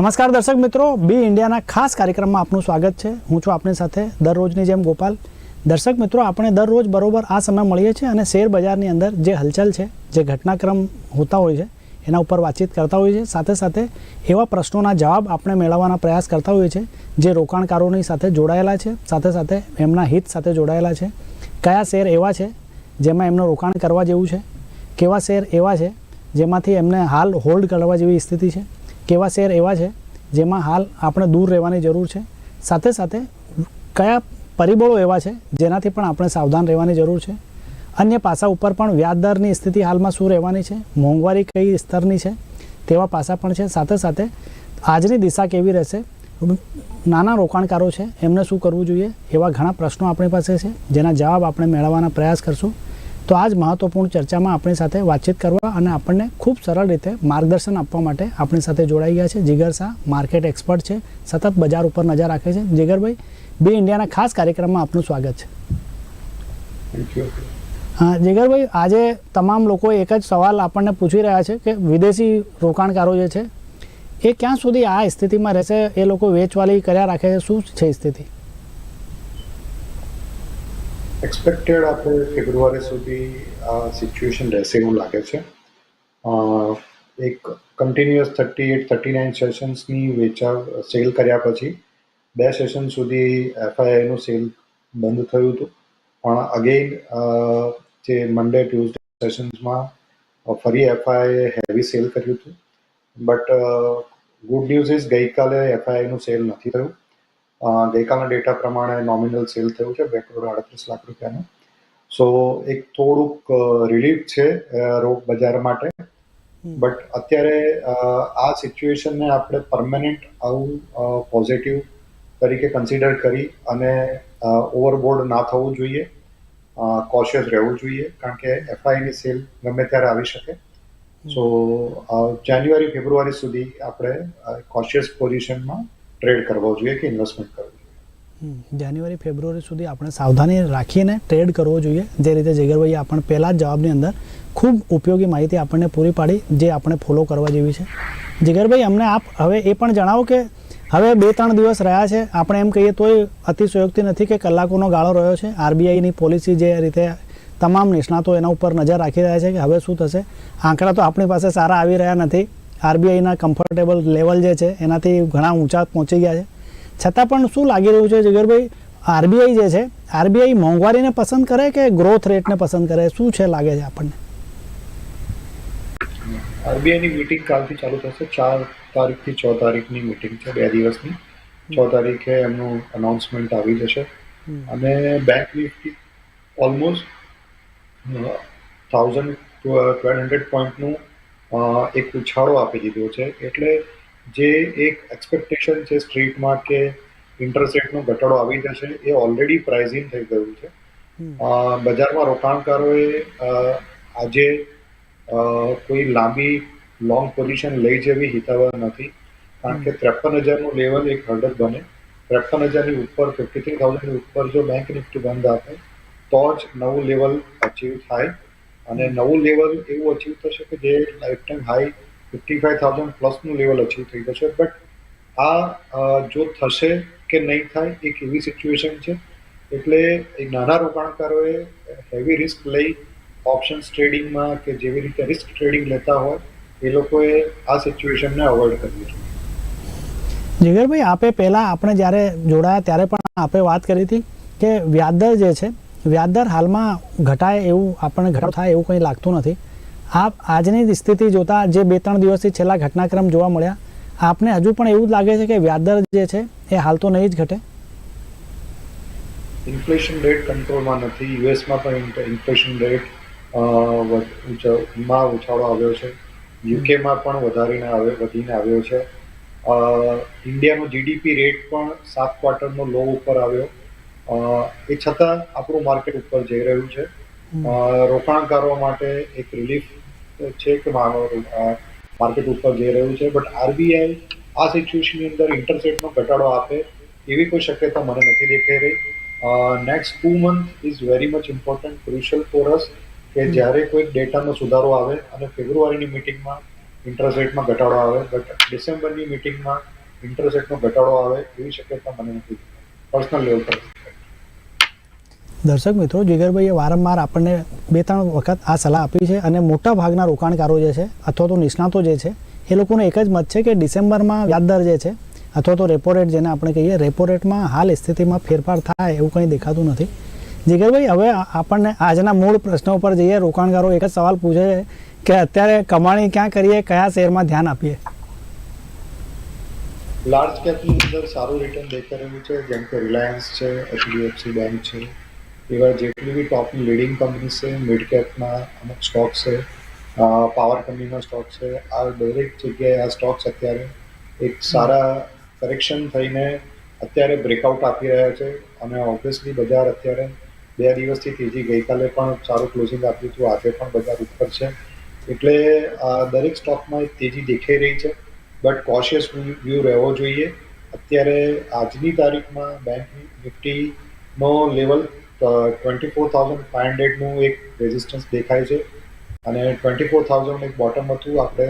નમસ્કાર દર્શક મિત્રો, બી ઇન્ડિયાના ખાસ કાર્યક્રમમાં આપનું સ્વાગત છે. હું છું આપની સાથે દરરોજની જેમ ગોપાલ. દર્શક મિત્રો, આપણે દરરોજ બરોબર આ સમય મળીએ છીએ અને શેર બજારની અંદર જે હલચલ છે, જે ઘટનાક્રમ હોતા હોય છે, એના ઉપર વાતચીત કરતા હોઈએ છીએ. સાથે સાથે એવા પ્રશ્નોના જવાબ આપણે મેળવવાના પ્રયાસ કરતા હોઈએ છીએ, જે રોકાણકારોની સાથે જોડાયેલા છે. સાથે સાથે એમના હિત સાથે જોડાયેલા છે. કયા શેર એવા છે, જેમાં એમનું રોકાણ કરવા જેવું છે? કેવા શેર એવા છે, જેમાંથી એમને હાલ હોલ્ડ કરવા જેવી સ્થિતિ છે? કેવા શહેર એવા છે જેમાં હાલ આપણે દૂર રહેવાની જરૂર છે? સાથે સાથે કયા પરિબળો એવા છે જેનાથી પણ આપણે સાવધાન રહેવાની જરૂર છે? અન્ય પાસા ઉપર પણ વ્યાજ દરની સ્થિતિ હાલમાં શું રહેવાની છે? મોંઘવારી કઈ સ્તરની છે? તેવા પાસા પણ છે. સાથે સાથે આજની દિશા કેવી રહેશે? નાના રોકાણકારો છે એમને શું કરવું જોઈએ એવા ઘણા પ્રશ્નો આપણી પાસે છે જેના જવાબ આપણે મેળવવાના પ્રયાસ કરશું. તો આ જ મહત્વપૂર્ણ ચર્ચામાં આપણી સાથે વાતચીત કરવા અને આપણને ખૂબ સરળ રીતે માર્ગદર્શન આપવા માટે આપણી સાથે જોડાઈ ગયા છે. જીગર શાહ માર્કેટ એક્સપર્ટ છે સતત બજાર ઉપર નજર રાખે છે. જીગરભાઈ બી ઇન્ડિયાના ખાસ કાર્યક્રમમાં આપનું સ્વાગત છે. હા જીગરભાઈ આજે તમામ લોકો એક જ સવાલ આપણને પૂછી રહ્યા છે કે વિદેશી રોકાણકારો જે છે એ ક્યાં સુધી આ સ્થિતિમાં રહેશે? એ લોકો વેચવાલી કર્યા રાખે છે? શું છે સ્થિતિ? એક્સપેક્ટેડ આપણે ફેબ્રુઆરી સુધી આ સિચ્યુએશન રહેશે એવું લાગે છે. એક continuous thirty eight thirty nine સેશન્સની વેચાણ સેલ કર્યા પછી બે સેશન સુધી એફઆઈઆઈનું સેલ બંધ થયું હતું. પણ અગેન જે મંડે ટ્યુઝડે સેશન્સમાં ફરી એફઆઈએ હેવી સેલ કર્યું હતું. બટ ગુડ ન્યૂઝ ઇઝ ગઈકાલે એફઆઈઆઈનું સેલ નથી થયું. ગઈકાલના ડેટા પ્રમાણે નોમિનલ સેલ થયું છે બે કરોડ આડત્રીસ લાખ રૂપિયાનું. સો એક થોડુંક રિલીફ છે રોગ રોક બજાર માટે. બટ અત્યારે આ સિચ્યુએશનને આપણે પરમેનન્ટ આવું પોઝિટિવ તરીકે કન્સિડર કરી અને ઓવરબોર્ડ ના થવું જોઈએ. કોશિયસ રહેવું જોઈએ કારણ કે એફઆઈની સેલ ગમે ત્યારે આવી શકે. સો જાન્યુઆરી ફેબ્રુઆરી સુધી આપણે કોશિયસ પોઝિશનમાં ટ્રેડ કરવો જોઈએ કે ઇન્વેસ્ટમેન્ટ કરવું જાન્યુઆરી, ફેબ્રુઆરી સુધી આપણે સાવધાની રાખીને ટ્રેડ કરવો જોઈએ. જે રીતે જગરભાઈએ આપણને પહેલાં જ જવાબની અંદર ખૂબ ઉપયોગી માહિતી આપણને પૂરી પાડી, જે આપણે ફોલો કરવા જેવી છે. જીગરભાઈ અમને આપ હવે એ પણ જણાવો કે હવે બે ત્રણ દિવસ રહ્યા છે. આપણે એમ કહીએ તોય અતિશયોક્તિ નથી કે કલાકોનો ગાળો રહ્યો છે. આરબીઆઈની પોલિસી જે રીતે તમામ નિષ્ણાતો એના ઉપર નજર રાખી રહ્યા છે કે હવે શું થશે. આંકડા તો આપણી પાસે સારા આવી રહ્યા નથી. આરબીઆઈના કમ્ફર્ટેબલ લેવલ જે છે એનાથી ઘણા ઊંચા પહોંચી ગયા છે. છતાં પણ શું લાગી રહ્યું છે જગરભાઈ? આરબીઆઈ જે છે આરબીઆઈ મોંઘવારીને પસંદ કરે કે ગ્રોથ રેટને પસંદ કરે? શું છે લાગે છે આપણને? આરબીઆઈની મીટિંગ કાલથી ચાલુ થશે. ચાર તારીખથી છ તારીખની મીટિંગ છે બે દિવસની. છ તારીખે એમનું અનાઉન્સમેન્ટ આવી જશે. અને bank nifty almost thousand twelve hundred પોઈન્ટનું એક ઉછાળો આપી દીધો છે. એટલે જે એક એક્સપેક્ટેશન છે સ્ટ્રીટમાં કે ઇન્ટરેસ્ટ ઘટાડો આવી જશે એ ઓલરેડી પ્રાઇઝિંગ થઈ ગયું છે. બજારમાં રોકાણકારોએ આજે કોઈ લાંબી લોંગ પોઝિશન લઈ જવી હિતાવહ નથી. કારણ કે ત્રેપન હજારનું લેવલ એક હર્ડલ બને. ત્રેપન હજારની ઉપર ફિફ્ટી થ્રી થાઉઝન્ડની ઉપર જો બેંક નિફ્ટી બંધ આપે તો જ નવું લેવલ અચીવ થાય. અને નવું લેવલ એવું અચીવ થશે કે જે life time high fifty five thousand પ્લસનું level achieve થઈ જશે. બટ આ જો થશે કે નહીં થાય, એક એવી સિચ્યુએશન છે. એટલે એ નાના રોકાણકારોએ હેવી રિસ્ક લઈ ઓપ્શન્સ ટ્રેડિંગમાં કે જેવી રીતે રિસ્ક ટ્રેડિંગ લેતા હોય, એ લોકોએ આ સિચ્યુએશનને અવોઇડ કરવી જોઈએ જીગરભાઈ આપે પહેલાં આપણે જ્યારે જોડાયા ત્યારે પણ આપે વાત કરી હતી કે વ્યાજદર જે છે વ્યાજદર હાલમાં ઘટાય એવું આપણને ઘટાડો થાય એવું કંઈ લાગતું નથી. આપ આજની સ્થિતિ જોતા જે બે ત્રણ દિવસથી છેલ્લા ઘટનાક્રમ જોવા મળ્યા, આપને હજુ પણ એવું જ લાગે છે કે વ્યાજદર જે છે એ હાલ તો નહીં જ ઘટે? ઇન્ફ્લેશન રેટ કંટ્રોલમાં નથી. યુએસમાં પણ ઇન્ફ્લેશન રેટમાં ઉછાળો આવ્યો છે. યુકેમાં પણ વધારીને આવ્યો, વધીને આવ્યો છે. ઇન્ડિયાનો જીડીપી રેટ પણ સાત ક્વાર્ટરનો લો ઉપર આવ્યો. એ છતાં આપણું માર્કેટ ઉપર જઈ રહ્યું છે. રોકાણકારો માટે એક રિલીફ છે કે માર્કેટ ઉપર જઈ રહ્યું છે. બટ આરબીઆઈ આ સિચ્યુએશનની અંદર ઇન્ટરેસ્ટ ઘટાડો આપે એવી કોઈ શક્યતા મને નથી દેખાઈ રહી. Next two month is very much important crucial for us કે જ્યારે કોઈ ડેટાનો સુધારો આવે અને ફેબ્રુઆરીની મિટિંગમાં ઇન્ટરેસ્ટ રેટમાં ઘટાડો આવે. બટ ડિસેમ્બરની મિટિંગમાં ઇન્ટરેસ્ટ રેટનો ઘટાડો આવે એવી શક્યતા મને નથી પર્સનલ લેવલ પર. દર્શક મિત્રો, જીગરભાઈએ વારંવાર આપણને બે ત્રણ વખત આ સલાહ આપી છે અને મોટા ભાગના રોકાણકારો જે છે, અથવા તો નિષ્ણાતો જે છે, એ લોકોનો એક જ મત છે કે ડિસેમ્બરમાં વ્યાજદર જે છે, અથવા તો રેપો રેટ જેને આપણે કહીએ, રેપો રેટમાં હાલ સ્થિતિમાં ફેરફાર થાય એવું કંઈ દેખાતું નથી. જીગરભાઈ, હવે આપણને આજના મૂળ પ્રશ્નો ઉપર જઈએ. રોકાણકારો એક જ સવાલ પૂછે છે કે અત્યારે કમાણી ક્યાં કરીએ, કયા શેરમાં ધ્યાન આપીએ? લાર્જ કેપની અંદર સારું રિટર્ન દેખાઈ રહ્યું છે, જેમ કે રિલાયન્સ છે એચડીએફસી બેંક છે. એવા જેટલી બી ટોપની લીડિંગ કંપની છે મિડ કેપના અમુક સ્ટોક છે પાવર કંપનીનો સ્ટોક છે, આ દરેક જગ્યાએ આ સ્ટોક્સ અત્યારે એક સારા કરેક્શન થઈને અત્યારે બ્રેકઆઉટ આપી રહ્યા છે અને ઓબ્વિયસલી બજાર અત્યારે બે દિવસથી તેજી ગઈકાલે પણ સારું ક્લોઝિંગ આપ્યું હતું, આજે પણ બજાર ઉપર છે. એટલે આ દરેક સ્ટોકમાં એક તેજી દેખાઈ રહી છે બટ કોશિયસ વ્યૂ રહેવો જોઈએ. અત્યારે આજની તારીખમાં bank નિફ્ટીનો level twenty four thousand five હંડ્રેડનું એક રેઝિસ્ટન્સ દેખાય છે અને ટ્વેન્ટી ફોર થાઉઝન્ડ એક બોટમ હતું. આપણે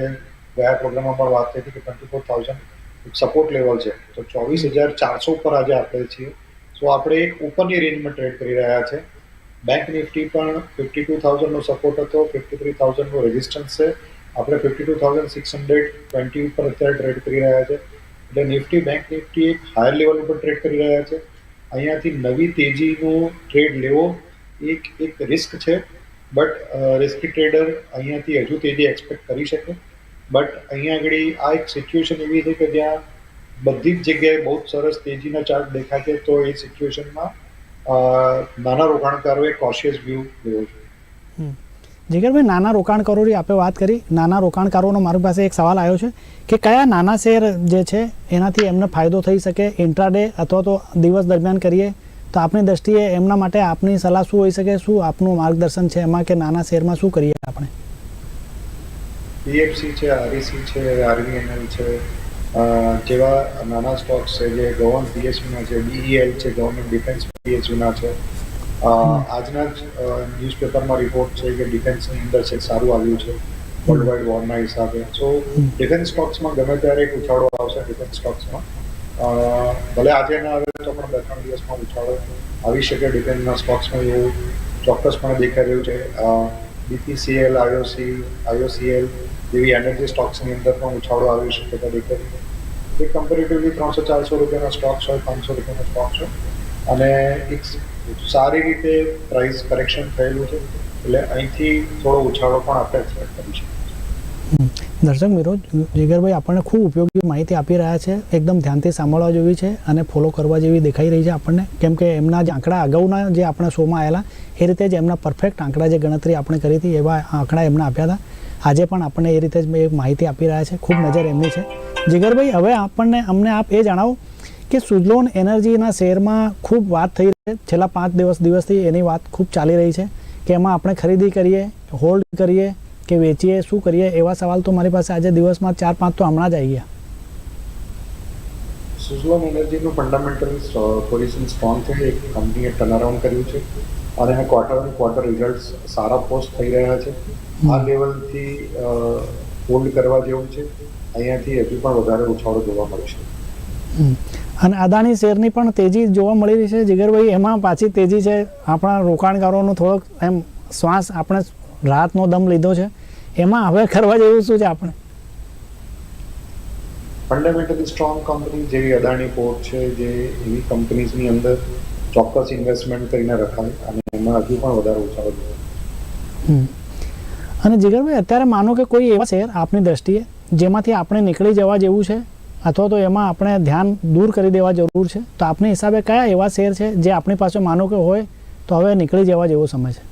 ગયા પ્રોગ્રામમાં પણ વાત થઈ હતી કે ટ્વેન્ટી ફોર થાઉઝન્ડ એક સપોર્ટ લેવલ છે. તો ચોવીસ હજાર ચારસો પર આજે આપણે છીએ. સો આપણે એક ઉપરની રેન્જમાં ટ્રેડ કરી રહ્યા છે. બેંક નિફ્ટી પણ ફિફ્ટી ટુ થાઉઝન્ડનો સપોર્ટ હતો ફિફ્ટી થ્રી થાઉઝન્ડનો રેઝિસ્ટન્સ છે. આપણે fifty two thousand six hundred twenty ઉપર અત્યારે ટ્રેડ કરી રહ્યા છે. એટલે નિફ્ટી બેંક નિફ્ટી એક હાયર લેવલ ઉપર ટ્રેડ કરી રહ્યા છે. અહીંયાથી નવી તેજીનો ટ્રેડ લેવો એક એક રિસ્ક છે. બટ રિસ્કી ટ્રેડર અહીંયાથી હજુ તેજી એક્સપેક્ટ કરી શકે. બટ અહીંયા આગળ આ એક સિચ્યુએશન એવી છે કે જ્યાં બધી જ જગ્યાએ બહુ સરસ તેજીના ચાર્ટ દેખાશે તો એ સિચ્યુએશનમાં નાના રોકાણકારોએ કોશિયસ વ્યૂ લેવો જોઈએ. જીગરભાઈ, નાના રોકાણકારોની આપણે વાત કરી. નાના રોકાણકારોનો મારી પાસે એક સવાલ આવ્યો છે કે કયા નાના શેર જે છે એનાથી એમને ફાયદો થઈ શકે? ઇન્ટ્રાડે અથવા તો દિવસ દરમિયાન કરીએ તો આપની દ્રષ્ટિએ એમના માટે આપની સલાહ શું હોઈ શકે? શું આપનું માર્ગદર્શન છે એમાં કે નાના શેરમાં શું કરીએ આપણે? પીએફસી છે આરઈસી છે આરવીએનએલ છે જેવા નાના સ્ટોક્સ છે, જે ગવર્મેન્ટ પીએસયુના છે ડીઈએલ છે ગવર્મેન્ટ ડિફેન્સ પીએસયુના છે. આજના જ ન્યૂઝપેપરમાં રિપોર્ટ છે કે ડિફેન્સની અંદર છે સારું આવ્યું છે વર્લ્ડ વાઇડ વોરના હિસાબે. સો ડિફેન્સ સ્ટોક્સમાં ગમે ત્યારે એક ઉછાળો આવશે ડિફેન્સ સ્ટોક્સમાં ભલે આજે ના આવે તો પણ બે ત્રણ દિવસમાં ઉછાળો આવી શકે ડિફેન્સના સ્ટોક્સમાં એવું ચોક્કસપણે દેખાઈ રહ્યું છે. બીપીસીએલ આઈઓસી આઈઓસીએલ જેવી એનર્જી સ્ટોક્સની અંદર પણ ઉછાળો આવી શકે દેખાઈ રહી છે. એ કમ્પેરેટિવલી ત્રણસો ચારસો રૂપિયાના સ્ટોક્સ હોય પાંચસો રૂપિયાના સ્ટોક્સ હોય. અને એક સારી રીતે પ્રાઇસ કરેક્શન થયેલું છે. એટલે અહીંથી થોડો ઉછાળો પણ આપણે એક્સપેક્ટ કરી શકીએ દર્શક મિત્રો, જીગરભાઈ, આપણને ખૂબ ઉપયોગી માહિતી આપી રહ્યા છે. એકદમ ધ્યાનથી સાંભળવા જેવી છે અને ફોલો કરવા જેવી દેખાઈ રહી છે આપણને. કેમ કે એમના જે આંકડા અગાઉના જે આપણા શોમાં આવેલા એ રીતે જ એમના પરફેક્ટ આંકડા જે ગણતરી આપણે કરી હતી, એવા આંકડા એમના આપ્યા હતા. આજે પણ આપણને એ રીતે જ માહિતી આપી રહ્યા છે. ખૂબ નજર એમની છે. જીગરભાઈ, હવે આપણને, અમને આપ એ જણાવો કે સુઝલોન એનર્જીના શેરમાં ખૂબ વાત થઈ રહી છે. છેલ્લા પાંચ દિવસ દિવસથી એની વાત ખૂબ ચાલી રહી છે કે એમાં આપણે ખરીદી કરીએ હોલ્ડ કરીએ કે વેચીએ શું કરીએ એવા સવાલ તો મારી પાસે આજે દિવસમાં ચાર પાંચ તો હમણાં જ આવી ગયા. સુઝલોન એનર્જીનું ફંડામેન્ટલ પોઝિશન સ્ટ્રોંગ છે એક કંપનીએ ટર્નઅરાઉન્ડ કર્યું છે અને એના ક્વાર્ટર અને ક્વાર્ટર રિઝલ્ટ્સ સારા પોસ્ટ થઈ રહ્યા છે. આ લેવલથી હોલ્ડ કરવા જેવું છે. અહીંયાથી હજુ પણ વધારે ઉછાળો જોવા મળશે. અને અદાણી શેરની પણ તેજી જોવા મળી રહી છે. જીગરભાઈ એમાં પાછી તેજી છે. આપણા રોકાણકારોનો થોડોક એમ શ્વાસ આપણે રાહતનો દમ લીધો છે. એમાં હવે કરવા જેવું શું છે આપણે? ફંડામેન્ટલી સ્ટ્રોંગ કંપની જેવી અદાણી પોર્ટ છે જે એવી કંપનીઝની અંદર ચોક્કસ ઇન્વેસ્ટમેન્ટ કરીને રખાય અને એમાં હજુ પણ વધારે ઉછાળો હમ. અને જીગરભાઈ અત્યારે માનો કે કોઈ એવા શેર આપની દ્રષ્ટિએ જેમાંથી આપણે નીકળી જવા જેવું છે? અથવા તો એમાં આપણે ધ્યાન દૂર કરી દેવા જરૂર છે. તો આપની હિસાબે કયા એવા શેર છે જે આપણી પાસે માનો કે હોય તો હવે નીકળી જવા જેવો સમય છે.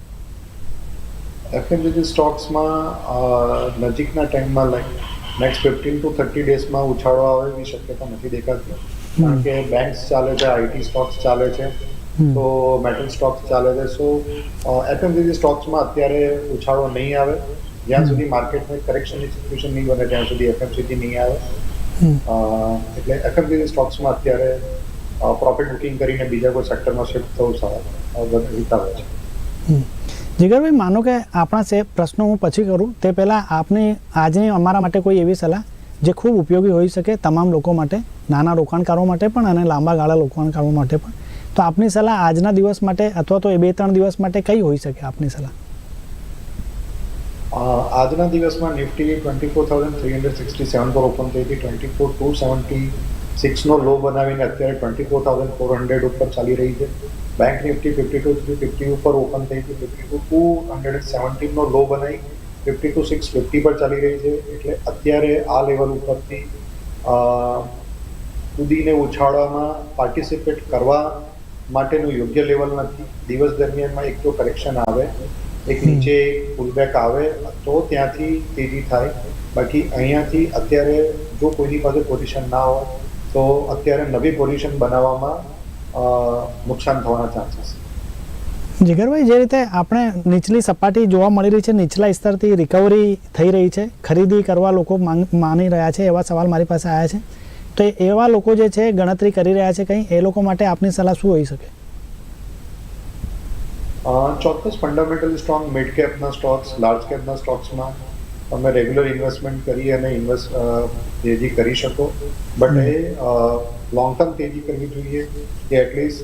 એફએમજીજી સ્ટોક્સમાં નજીકના ટાઈમમાં like next fifteen two thirty ડેઝમાં ઉછાળો આવે એવી શક્યતા નથી દેખાતી. કારણ કે બેંક્સ ચાલે છે આઈટી સ્ટોક્સ ચાલે છે. તો મેટલ સ્ટોક્સ ચાલે છે. સો એફએમજીજી સ્ટોક્સમાં અત્યારે ઉછાળો નહીં આવે. જ્યાં સુધી માર્કેટમાં કરેક્શનની સિચ્યુએશન નહીં બને ત્યાં સુધી એફએમસીજી નહીં આવે. એટલે એફએમસીજી સ્ટોક્સમાં અત્યારે પ્રોફિટ બુકિંગ કરીને બીજા કોઈ સેક્ટરમાં શિફ્ટ થવું સારું હિતાવે છે. જીગરભાઈ, માનો કે આપણા સે પ્રશ્નો હું પછી કરું, તે પહેલાં આપની આજની અમારા માટે કોઈ એવી સલાહ, જે ખૂબ ઉપયોગી હોઈ શકે તમામ લોકો માટે, નાના રોકાણકારો માટે પણ અને લાંબા ગાળા રોકાણકારો માટે પણ. તો આપની સલાહ આજના દિવસ માટે અથવા તો એ બે ત્રણ દિવસ માટે કઈ હોઈ શકે આપની સલાહ? આજના દિવસમાં Nifty twenty four thousand three hundred sixty seven પર ઓપન થઈ હતી. ટ્વેન્ટી ફોર ટુ સેવન્ટી સિક્સનો લો બનાવીને અત્યારે twenty four thousand four hundred ઉપર ચાલી રહી છે. Bank Nifty fifty two three fifty ઉપર ઓપન થઈ હતી ફિફ્ટી ટુ ટુ હંડ્રેડ સેવન્ટીનનો લો બનાવી ફિફ્ટી ટુ સિક્સ ફિફ્ટી પર ચાલી રહી છે. એટલે અત્યારે આ લેવલ ઉપરથી કૂદીને ઉછાળવામાં પાર્ટિસિપેટ કરવા માટેનું યોગ્ય લેવલ નથી. દિવસ દરમિયાનમાં એક તો કરેક્શન આવે. એક. નીચે પુલબેક આવે, તો ત્યાંથી તેજી થાય. બાકી અહીંયાથી અત્યારે જો કોઈની પાસે પોઝિશન ના હોય, તો અત્યારે નવી પોઝિશન બનાવવામાં નુકસાન થવાના ચાન્સીસ જીગરભાઈ, જે રીતે આપણે નીચલી સપાટી જોવા મળી રહી છે, નીચલા સ્તરથી રિકવરી થઈ રહી છે, ખરીદી કરવા લોકો માની રહ્યા છે, એવા સવાલ મારી પાસે આવ્યા છે. તો એવા લોકો જે છે, ગણતરી કરી રહ્યા છે કંઈ, એ લોકો માટે આપની સલાહ શું હોઈ શકે? ચોક્કસ ફંડામેન્ટલી સ્ટ્રોંગ મિડ કેપના સ્ટોક્સ લાર્જ કેપના સ્ટોક્સમાં તમે રેગ્યુલર ઇન્વેસ્ટમેન્ટ કરી અને ઇન્વેસ્ટ તેજી કરી શકો. બટ એ લોંગ ટર્મ તેજી કરવી જોઈએ કે at least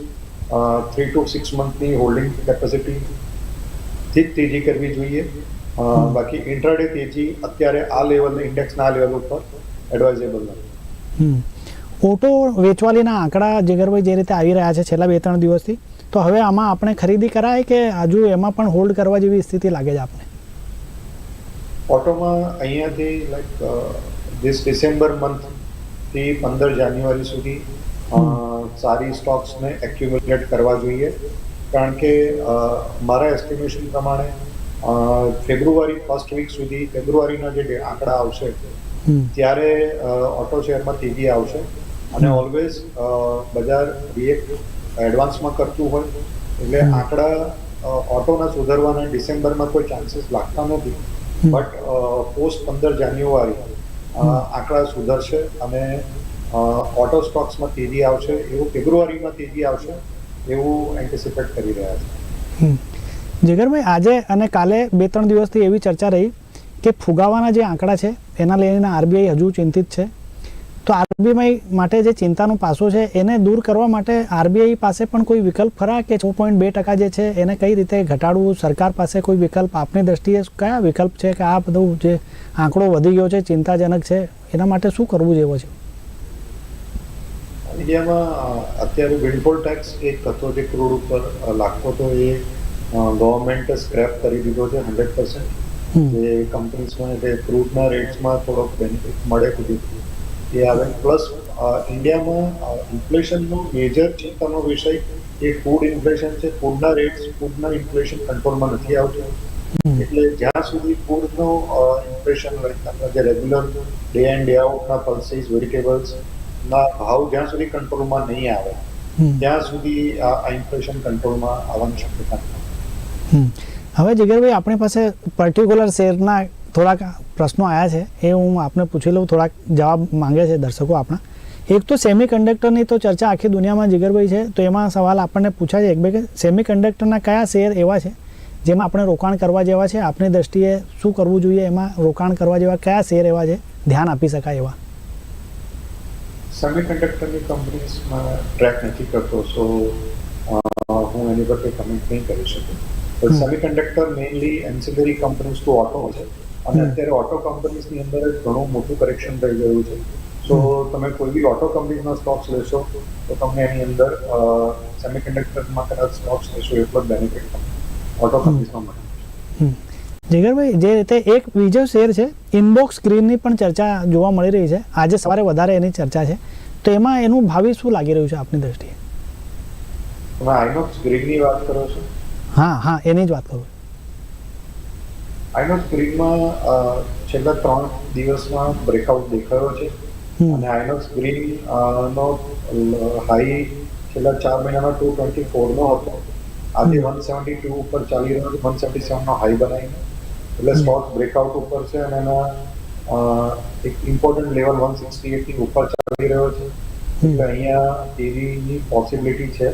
three two six મંથની holding કેપેસિટીથી જ તેજી કરવી જોઈએ. બાકી ઇન્ટ્રાડે તેજી અત્યારે આ લેવલ ઇન્ડેક્સના આ લેવલ ઉપર એડવાઇઝેબલ નથી. ઓટો વેચવાલીના આંકડા જીગરભાઈ જે રીતે આવી રહ્યા છે છેલ્લા બે ત્રણ દિવસથી તો હવે આમાં આપણે ખરીદી કરાય કે હજુ એમાં પણ હોલ્ડ કરવા જેવી સ્થિતિ લાગે છે આપણે ઓટોમાં અહીંયાથી લાઈક ધીસ ડિસેમ્બર મંથથી પંદર જાન્યુઆરી સુધી સારી સ્ટોક્સને એક્યુમ્યુલેટ કરવા જોઈએ. કારણ કે મારા એસ્ટિમેશન પ્રમાણે ફેબ્રુઆરી ફર્સ્ટ વીક સુધી ફેબ્રુઆરીના જે આંકડા આવશે ત્યારે ઓટો શેરમાં તેજી આવશે. અને. ઓલવેઝ બજાર રિએક્ટ એડવાન્સમાં કરતું હોય એટલે આંકડા ઓટોના સુધરવાના ડિસેમ્બરમાં કોઈ ચાન્સીસ લાગતા નથી. બટ પોસ્ટ પંદર જાન્યુઆરી આંકડા સુધરશે અને ઓટો સ્ટોક્સમાં તેજી આવશે એવું ફેબ્રુઆરીમાં તેજી આવશે એવું એન્ટિસિપેટ કરી રહ્યા છે. જગરભાઈ આજે અને કાલે બે ત્રણ દિવસથી એવી ચર્ચા રહી કે ફુગાવાના જે આંકડા છે એના લઈને આરબીઆઈ હજુ ચિંતિત છે. તો આરબીઆઈ માટે જે ચિંતાનો પાસો છે એને દૂર કરવા માટે આરબીઆઈ પાસે પણ કોઈ વિકલ્પ ખરા કે છ પોઈન્ટ બે ટકા જે છે એને કઈ રીતે ઘટાડવું? સરકાર પાસે કોઈ વિકલ્પ? આપની દ્રષ્ટિએ કયા વિકલ્પ છે કે આ બધું જે આંકડો વધી ગયો છે ચિંતાજનક છે એના માટે શું કરવું જેવો છે ઇન્ડિયામાં અત્યારે વિન્ડફોલ ટેક્સ એક હતો જે ક્રૂડ ઉપર લાગતો હતો એ ગવર્મેન્ટે સ્ક્રેપ કરી દીધો છે હંડ્રેડ પર્સન્ટ જે કંપનીઝમાં એટલે ક્રૂડના રેટ્સમાં થોડોક બેનિફિટ મળે સુધી એ આવે. પ્લસ ઇન્ડિયામાં ઇન્ફ્લેશનનો મેજર ચિંતાનો વિષય એ ફૂડ ઇન્ફ્લેશન છે. ફૂડના રેટ્સ ફૂડના ઇન્ફ્લેશન કંટ્રોલમાં નથી આવતું. એટલે જ્યાં સુધી ફૂડનો ઇન્ફ્લેશન જે રેગ્યુલર ડે એન્ડ ડે આઉટના પલ્સીસ વેજીટેબલ્સના ભાવ જ્યાં સુધી કંટ્રોલમાં નહીં આવે ત્યાં સુધી આ ઇન્ફ્લેશન કંટ્રોલમાં આવવાની શક્યતા નથી. હવે જીગરભાઈ આપણી પાસે પર્ટિક્યુલર શેરના થોડાક પ્રશ્નો આવ્યા છે એ હું આપને પૂછી લઉં થોડાક જવાબ માંગે છે દર્શકો આપણા. એક તો સેમી કન્ડક્ટરની તો ચર્ચા આખી દુનિયામાં જીગરભાઈ છે તો એમાં સવાલ આપણને પૂછાય છે એક બે કે સેમી કન્ડક્ટરના કયા શેર એવા છે જેમાં આપણે રોકાણ કરવા જેવા છે આપની દ્રષ્ટિએ શું કરવું જોઈએ એમાં રોકાણ કરવા જેવા કયા શેર એવા છે ધ્યાન આપી શકાય એવા. સેમિકન્ડક્ટરની કંપનીઝમાં ટ્રેક નથી કરતો સો હું એની પર કંઈ કમેન્ટ નહીં કરી શકું. સેમી હમ. Mainly ancillary companies to auto છે અને અત્યારે ઓટો કંપનીઝની અંદર જ ઘણું મોટું કરેક્શન થઈ ગયું છે. સો તમે કોઈ બી ઓટો કંપનીઝના સ્ટોક્સ લેશો તો તમને એની અંદર સેમિકન્ડક્ટરમાં કદાચ સ્ટોક્સ લેશો એટલો જ બેનિફિટ તમને ઓટો કંપનીઝમાં મળે. જીગરભાઈ જે રીતે એક બીજો શેર છે ઇનબોક્સ સ્ક્રીનની પણ ચર્ચા જોવા મળી રહી છે. આજે સવારે વધારે એની ચર્ચા છે. તો એમાં એનું ભાવિ શું લાગી રહ્યું છે આપની દ્રષ્ટિએ? તમે આઇનોક્સ ગ્રીનની વાત કરો છો? હા હા એની જ વાત કરું આઇનોક્સ સ્ક્રીનમાં છેલ્લા ત્રણ દિવસમાં બ્રેકઆઉટ દેખાયો છે. અને આઈ ગ્રીન સ્ક્રીન નો હાઈ છેલ્લા ચાર મહિનામાં ટુ ટ્વેન્ટી ફોરનો હતો. આજે વન સેવન્ટી ટુ ઉપર ચાલી રહ્યો છે. વન સેવન્ટી સેવનનો હાઈ બનાવીને. એટલે. સ્ટોક બ્રેકઆઉટ ઉપર છે અને એના એક ઇમ્પોર્ટન્ટ લેવલ વન સિક્સટી એટની ઉપર ચાલી રહ્યો છે. એટલે અહીંયા તેજીની પોસિબિલિટી છે.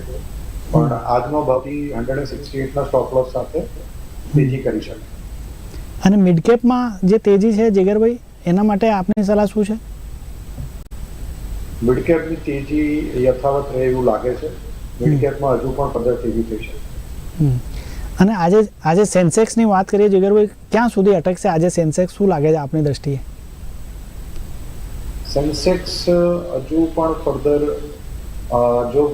પણ આજનો ભાવથી હંડ્રેડ એન્ડ સિક્સટી એટના સ્ટોપ લોસ સાથે તેજી કરી શકે. અને મિડ કેપમાં જે તેજી છે જીગરભાઈ એના માટે આપની સલાહ શું છે? મિડ કેપની તેજી યથાવત રહે એવું લાગે છે. મિડ કેપમાં હજુ પણ પંદર તેજી થઈ છે અને આજે આજે સેન્સેક્સની વાત કરીએ જીગરભાઈ ક્યાં સુધી અટકશે? આજે સેન્સેક્સ શું લાગે છે આપની દ્રષ્ટિએ? સેન્સેક્સ હજુ પણ ફર્ધર જો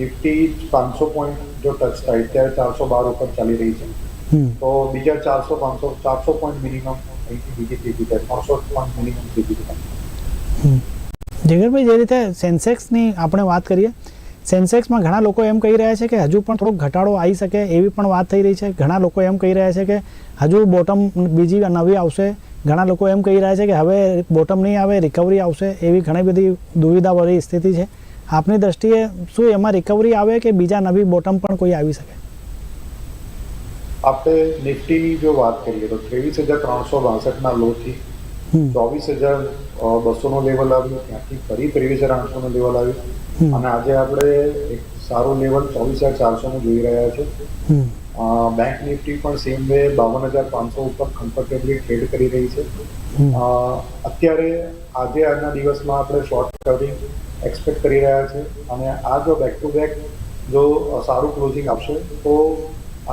નિફ્ટી પાંચસો પોઈન્ટ જો ટચ થાય અત્યારે ચારસો બાર ઉપર ચાલી રહી છે. તો બીજા ચારસો પાંચસો ચારસો પોઈન્ટ મિનિમમ અહીંથી બીજી તેજી થાય ત્રણસો પોઈન્ટ મિનિમમ તેજી થાય. જીગરભાઈ જે રીતે સેન્સેક્સની આપણે વાત કરીએ સેન્સેક્સમાં ઘણા લોકો એમ કહી રહ્યા છે કે હજુ પણ થોડોક ઘટાડો આવી શકે એવી પણ વાત થઈ રહી છે. ઘણા લોકો એમ કહી રહ્યા છે કે હજુ બોટમ બીજી નવી આવશે. ઘણા લોકો એમ કહી રહ્યા છે કે હવે બોટમ નહીં આવે રિકવરી આવશે એવી ઘણી બધી દુવિધાવાળી સ્થિતિ છે. આપની દ્રષ્ટિએ શું એમાં રિકવરી આવે કે બીજા નવી બોટમ પણ કોઈ આવી શકે? આપણે નિફ્ટીની જો વાત કરીએ તો ત્રેવીસ હજાર ત્રણસો બાસઠના લોથી ચોવીસ હજાર બસોનો લેવલ આવ્યું ત્યાંથી ફરી ત્રેવીસ હજાર આઠસોનો લેવલ આવ્યું અને આજે આપણે એક સારું લેવલ ચોવીસ હજાર ચારસોનું જોઈ રહ્યા છે. બેંક નિફ્ટી પણ સેમ વે બાવન હજાર પાંચસો ઉપર કમ્ફર્ટેબલી ટ્રેડ કરી રહી છે. અત્યારે આજે આજના દિવસમાં આપણે શોર્ટ કવરિંગ એક્સપેક્ટ કરી રહ્યા છે. અને આ જો બેક ટુ બેક જો સારું ક્લોઝિંગ આપશે તો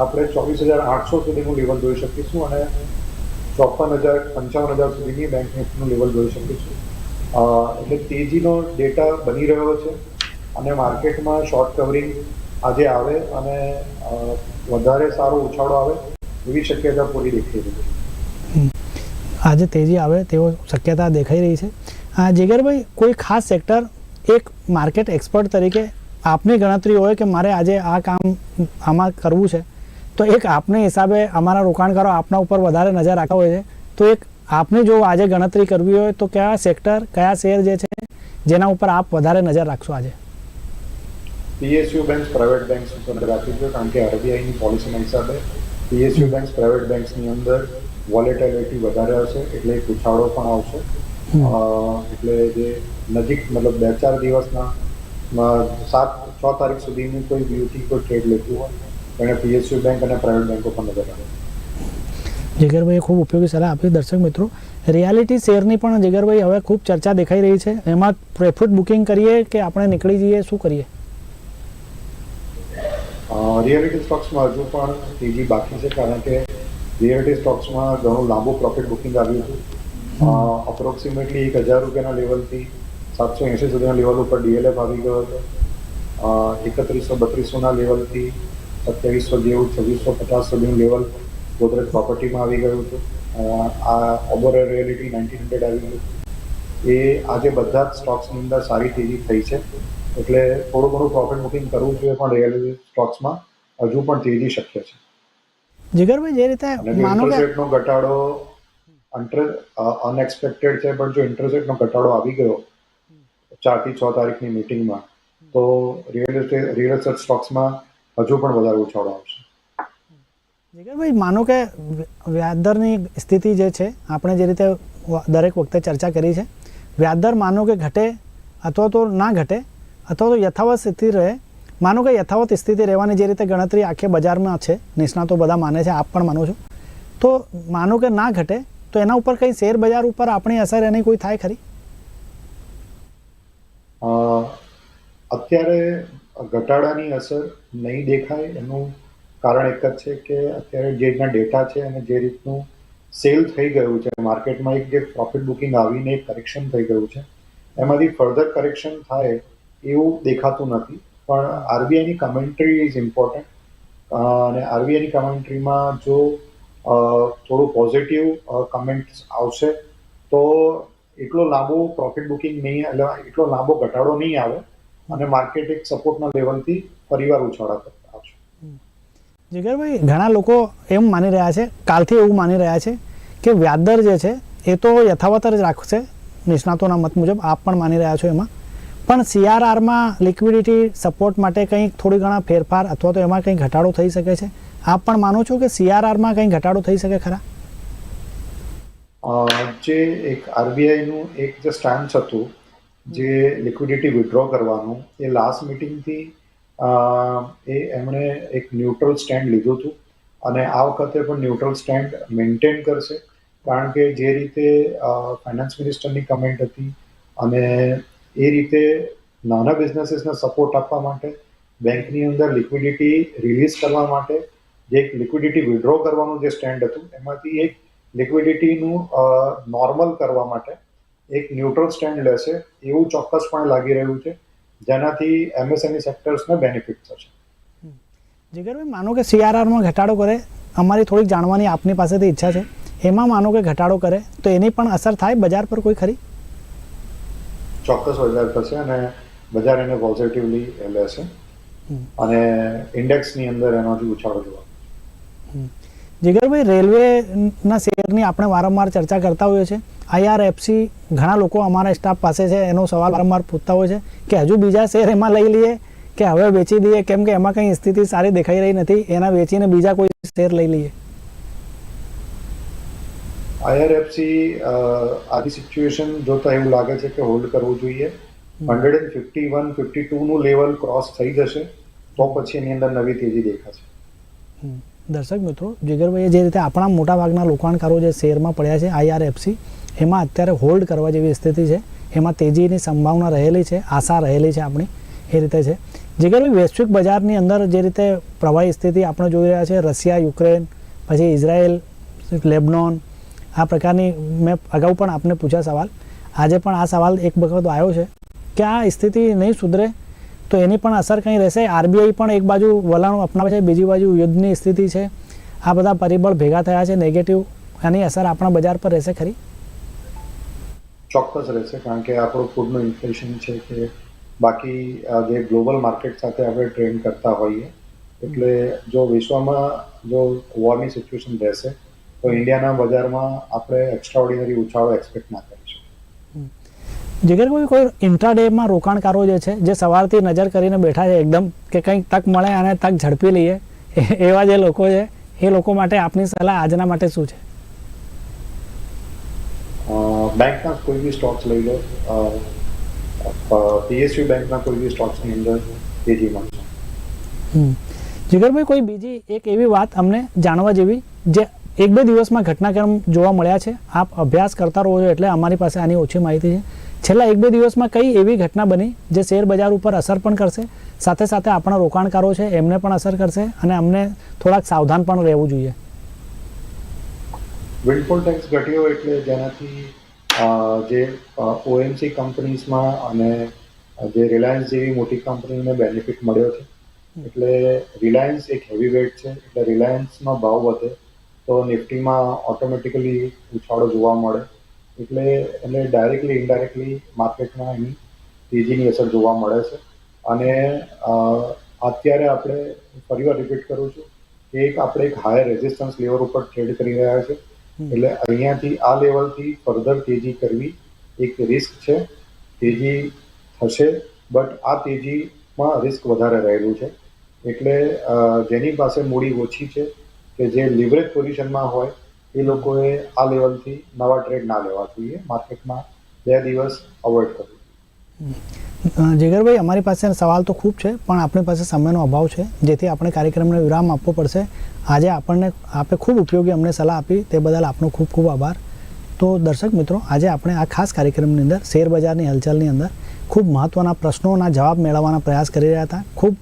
આપણે ચોવીસ હજાર આઠસો સુધીનું લેવલ જોઈ શકીશું અને ચોપન હજાર પંચાવન હજાર સુધીની બેંક નિફ્ટીનું લેવલ જોઈ શકીશું. એટલે તેજીનો ડેટા બની રહ્યો છે અને માર્કેટમાં શોર્ટ કવરિંગ આજે આવે અને વધારે સારો ઉછાળો આવે એવી શક્યતા પૂરી દેખાઈ રહી છે. આજે તેજી આવે તેવો શક્યતા દેખાઈ રહી છે. જીગરભાઈ, કોઈ ખાસ સેક્ટર એક માર્કેટ એક્સપર્ટ તરીકે આપની ગણતરી હોય કે મારે આજે આ કામ આમાં કરવું છે? તો એક આપને હિસાબે અમારા રોકાણકારો આપના ઉપર વધારે નજર રાખતા હોય છે. તો એક આપને જો આજે ગણતરી કરવી હોય તો કયા સેક્ટર કયા શેર જે છે જેના ઉપર આપ વધારે નજર રાખશો આજે? પીએસયુ બેંક પ્રાઇવેટ બેંક્સ ઉપર રાખી છે કારણ કે આરબીઆઈની પોલિસીના હિસાબે પીએસયુ બેંક પ્રાઇવેટ બેંક્સની અંદર વોલેટિલિટી વધારે હશે એટલે એક ઉછાળો પણ આવશે. એટલે જે નજીક મતલબ બે ચાર દિવસના સાત છ તારીખ સુધીની કોઈ બ્યુટી કોઈ ટ્રેડ લેતું હોય એને પીએસયુ બેંક અને પ્રાઇવેટ બેંકો પર નજર રાખે જીગરભાઈએ ખૂબ ઉપયોગી સલાહ આપી. દર્શક મિત્રો રિયાલિટી શેરની પણ જીગરભાઈ હવે ખૂબ ચર્ચા દેખાઈ રહી છે. એમાં પ્રેફર્ડ બુકિંગ કરીએ કે આપણે નીકળી જઈએ? શું કરીએ? રિયાલિટી સ્ટોક્સમાં હજુ પણ તેજી બાકી છે કારણ કે રિયાલિટી સ્ટોક્સમાં ઘણું લાંબુ પ્રોફિટ બુકિંગ આવ્યું હતું. અપ્રોક્સિમેટલી એક હજાર રૂપિયાના લેવલથી સાતસો એંશી સુધીના લેવલ ઉપર ડીએલએફ આવી ગયો હતો. એકત્રીસો બત્રીસોના લેવલથી સત્યાવીસો જેવું છવ્વીસો પચાસ સુધીનું લેવલ ગોદરેજ પ્રોપર્ટીમાં આવી ગયું હતું. આ ઓબર રિયલિટી નાઇન્ટીન હંડ્રેડ આવી ગયું એ આજે બધા જ સ્ટોક્સની અંદર સારી તેજી થઈ છે. એટલે થોડું ઘણું પ્રોફિટ બુકિંગ કરવું જોઈએ પણ રિયલ સ્ટોક્સમાં હજુ પણ તેજી શક્ય છે. જીગરભાઈ જે રીતે માનો કે રેટનો ઘટાડો અનએક્સપેક્ટેડ છે પણ જો ઇન્ટરેસ્ટ રેટનો ઘટાડો આવી ગયો ચારથી છ તારીખની મિટિંગમાં તો રિયલ એસ્ટેટ રિયલ એસ્ટેટ સ્ટોક્સમાં હજુ પણ વધારે ઉછાળો આવશે. જીગરભાઈ માનો કે વ્ય- વ્યાજદરની સ્થિતિ જે છે આપણે જે રીતે દરેક વખતે ચર્ચા કરી છે વ્યાજદર માનો કે ઘટે અથવા તો ના ઘટે અથવા તો યથાવત સ્થિતિ રહે માનો કે યથાવત સ્થિતિ રહેવાની જે રીતે ગણતરી આખે બજારમાં છે નિષ્ણાતો બધા માને છે આપ પણ માનો છો તો માનો કે ના ઘટે તો એના ઉપર કંઈ શેર બજાર ઉપર આપણી અસર એની કોઈ થાય ખરી? અત્યારે ઘટાડાની અસર નહીં દેખાય, એનું કારણ એક જ છે કે અત્યારે જે રીતના ડેટા છે અને જે રીતનું સેલ થઈ ગયું છે, માર્કેટમાં એક જે પ્રોફિટ બુકિંગ આવીને એક કરેક્શન થઈ ગયું છે, એમાંથી ફર્ધર કરેક્શન થાય એવું દેખાતું નથી. પણ આરબીઆઈની કમેન્ટ્રી ઇઝ ઇમ્પોર્ટન્ટ અને આરબીઆઈની કમેન્ટ્રીમાં જો થોડું પોઝિટિવ કમેન્ટ્સ આવશે, તો એટલો લાંબો પ્રોફિટ બુકિંગ નહીં, એટલે એટલો લાંબો ઘટાડો નહીં આવે. અને માર્કેટિંગ સપોર્ટના લેવલથી પરિવાર ઉછાળા કરતા આવશે જીગરભાઈ ઘણા લોકો એમ માની રહ્યા છે કાલથી એવું માની રહ્યા છે કે વ્યાજદર જે છે એ તો યથાવત જ રાખશે નિષ્ણાતોના મત મુજબ આપ પણ માની રહ્યા છો એમાં. પણ સીઆરઆરમાં લિક્વિડિટી સપોર્ટ માટે કંઈક થોડી ઘણા ફેરફાર અથવા તો એમાં કંઈ ઘટાડો થઈ શકે છે. આપ પણ માનો છો કે સીઆરઆરમાં કંઈ ઘટાડો થઈ શકે ખરા? જે એક આરબીઆઈનું એક જે સ્ટાન્સ હતું જે લિક્વિડિટી વિડ્રો કરવાનું, એ લાસ્ટ મિટિંગથી એ એમણે એક ન્યુટ્રલ સ્ટેન્ડ લીધું હતું. અને આ વખતે પણ ન્યુટ્રલ સ્ટેન્ડ મેન્ટેન કરશે. કારણ કે જે રીતે ફાઇનાન્સ મિનિસ્ટરની કમેન્ટ હતી અને એ રીતે નાના બિઝનેસીસને સપોર્ટ આપવા માટે બેંકની અંદર લિક્વિડિટી રિલીઝ કરવા માટે જે એક લિક્વિડિટી વિડ્રો કરવાનું જે સ્ટેન્ડ હતું, એમાંથી એક લિક્વિડિટીનું નોર્મલ કરવા માટે એક ન્યુટ્રલ સ્ટેન્ડ લેશે એવું ચોક્કસપણે લાગી રહ્યું છે જેનાથી એમએસએમઈ સેક્ટર્સને બેનિફિટ થશે. જીગરભાઈ માનો કે સીઆરઆરમાં ઘટાડો કરે અમારી થોડીક જાણવાની આપની પાસેથી ઈચ્છા છે. એમાં માનો કે ઘટાડો કરે તો એની પણ અસર થાય બજાર પર કોઈ ખરી? ચોક્કસ બજાર થશે અને બજાર એને પોઝિટિવલી લેશે. અને ઇન્ડેક્સની અંદર એનાથી ઉછાળો જોવા જીગરભાઈ રેલવેના શેરની આપણે વારંવાર ચર્ચા કરતા હોઈએ છીએ. આઈઆરએફસી ઘણા લોકો અમારા સ્ટાફ પાસે છે એનો સવાલ વારંવાર પૂછતા હોય છે કે હજુ બીજા શેર એમાં લઈ લઈએ કે હવે વેચી દઈએ કેમ કે એમાં કંઈ સ્થિતિ સારી દેખાઈ રહી નથી એના વેચીને બીજા કોઈ શેર લઈ લઈએ. આઈઆરએફસી આખી સિચ્યુએશન જોતા એવું લાગે છે કે હોલ્ડ કરવું જોઈએ. Hundred and fifty one fifty ટુનું level cross થઈ જશે તો પછી એની અંદર નવી તેજી દેખાશે. દર્શક મિત્રો જીગરભાઈએ જે રીતે આપણા મોટાભાગના રોકાણકારો જે શેરમાં પડ્યા છે આઈઆરએફસી એમાં અત્યારે હોલ્ડ કરવા જેવી સ્થિતિ છે. એમાં તેજીની સંભાવના રહેલી છે, આશા રહેલી છે આપણી, એ રીતે છે. જે કે વૈશ્વિક બજારની અંદર જે રીતે પ્રવાહી સ્થિતિ આપણે જોઈ રહ્યા છે, રશિયા, યુક્રેન, પછી ઇઝરાયલ, લેબનોન, આ પ્રકારની મેં અગાઉ પણ આપને પૂછ્યા સવાલ. આજે પણ આ સવાલ એક વખત આવ્યો છે કે આ સ્થિતિ નહીં સુધરે તો એની પણ અસર કંઈ રહેશે? આરબીઆઈ પણ એક બાજુ વલણ અપનાવે છે, બીજી બાજુ યુદ્ધની સ્થિતિ છે. આ બધા પરિબળ ભેગા થયા છે નેગેટિવ આની અસર આપણા બજાર પર રહેશે ખરી? ચોક્કસ રહેશે, કારણ કે આપણું ફૂડનું ઇન્ફ્લેશન છે કે બાકી જે ગ્લોબલ માર્કેટ સાથે આપણે ટ્રેન કરતા હોઈએ, એટલે જો વિશ્વમાં જો વોરની સિચ્યુએશન રહેશે, તો ઇન્ડિયાના બજારમાં આપણે એક્સ્ટ્રાઓર્ડિનરી ઉછાળો એક્સપેક્ટ ના કરીશું. જીગર, કોઈ ઇન્ટ્રાડેમાં રોકાણકારો જે છે, જે સવારથી નજર કરીને બેઠા છે, એકદમ કે કંઈક તક મળે અને તક ઝડપી લઈએ એવા જે લોકો છે, એ લોકો માટે આપની સલાહ આજના માટે શું છે? બેંકના કોઈ બી સ્ટોક્સ લઈ લો. પીએસયુ બેંકના કોઈ બી સ્ટોક્સની અંદર તેજી મળશે જીગરભાઈ, કોઈ બીજી એક એવી વાત અમને જાણવા જેવી જે એક બે દિવસમાં ઘટનાક્રમ જોવા મળ્યા છે? આપ અભ્યાસ કરતા રહો છો એટલે અમારી પાસે આની ઓછી માહિતી છે. છેલ્લા એક બે દિવસમાં કઈ એવી ઘટના બની જે શેર બજાર ઉપર અસર પણ કરશે? સાથે સાથે આપણા રોકાણકારો છે, એમને પણ અસર કરશે અને અમને થોડાક સાવધાન પણ રહેવું જોઈએ. વિન્ડફોલ ટેક્સ ઘટ્યો એટલે જેનાથી જે ઓએમસી કંપનીઝમાં અને જે રિલાયન્સ જેવી મોટી કંપનીને બેનિફિટ મળ્યો છે. એટલે રિલાયન્સ એક હેવી વેટ છે. એટલે રિલાયન્સમાં ભાવ વધે તો નિફ્ટીમાં ઓટોમેટિકલી ઉછાળો જોવા મળે. એટલે એટલે ડાયરેક્ટલી ઇનડાયરેક્ટલી માર્કેટમાં એની તેજીની અસર જોવા મળે છે. અને અત્યારે આપણે ફરીવાર રિપીટ કરું છું કે એક આપણે એક હાયર રેઝિસ્ટન્સ લેવલ ઉપર ટ્રેડ કરી રહ્યા છે એટલે અહીંયાથી આ લેવલથી ફર્ધર તેજી કરવી એક રિસ્ક છે. તેજી થશે બટ આ તેજીમાં રિસ્ક વધારે રહેલું છે. એટલે જેની પાસે મૂડી ઓછી છે કે જે લિવરેજ પોઝિશનમાં હોય, એ લોકોએ આ લેવલથી નવા ટ્રેડ ના લેવા જોઈએ. માર્કેટમાં બે દિવસ અવોઇડ કરવું. જીગરભાઈ અમારી પાસે સવાલ તો ખૂબ છે, પણ આપણી પાસે સમયનો અભાવ છે. જેથી આપણે કાર્યક્રમને વિરામ આપવો પડશે. આજે આપણને, આપે ખૂબ ઉપયોગી અમને સલાહ આપી, તે બદલ આપનો ખૂબ ખૂબ આભાર. તો દર્શક મિત્રો, આજે આપણે આ ખાસ કાર્યક્રમની અંદર શેરબજારની હલચલની અંદર, ખૂબ મહત્ત્વના પ્રશ્નોના જવાબ મેળવવાના પ્રયાસ કરી રહ્યા હતા. ખૂબ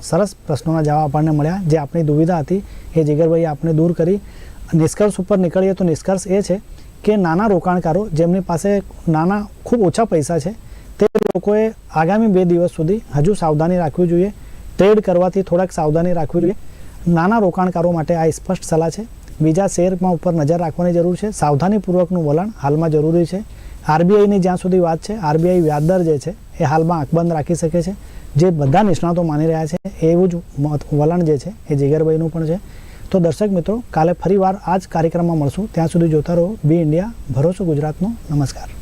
સરસ પ્રશ્નોના જવાબ આપણને મળ્યા. જે આપણી દુવિધા હતી, એ જીગરભાઈએ આપણે દૂર કરી. નિષ્કર્ષ ઉપર નીકળીએ તો નિષ્કર્ષ એ છે કે નાના રોકાણકારો જેમની પાસે નાના, ખૂબ ઓછા પૈસા છે લોકોએ આગામી બે દિવસ સુધી હજુ સાવધાની રાખવી જોઈએ, ટ્રેડ કરવાથી થોડાક સાવધાની રાખવી જોઈએ. નાના રોકાણકારો માટે આ સ્પષ્ટ સલાહ છે. બીજા શેરમાં ઉપર નજર રાખવાની જરૂર છે. સાવધાનીપૂર્વકનું વલણ હાલમાં જરૂરી છે. આરબીઆઈની જ્યાં સુધી વાત છે, આરબીઆઈ વ્યાજદર જે છે, એ હાલમાં આંખબંધ રાખી શકે છે. જે બધા નિષ્ણાતો માની રહ્યા છે, એવું જ વલણ જે છે, એ જીગરભાઈનું પણ છે. તો દર્શક મિત્રો, કાલે ફરીવાર આ જ કાર્યક્રમમાં મળશું. ત્યાં સુધી જોતા રહો. બી ઇન્ડિયા, ભરોસો ગુજરાતનો. નમસ્કાર.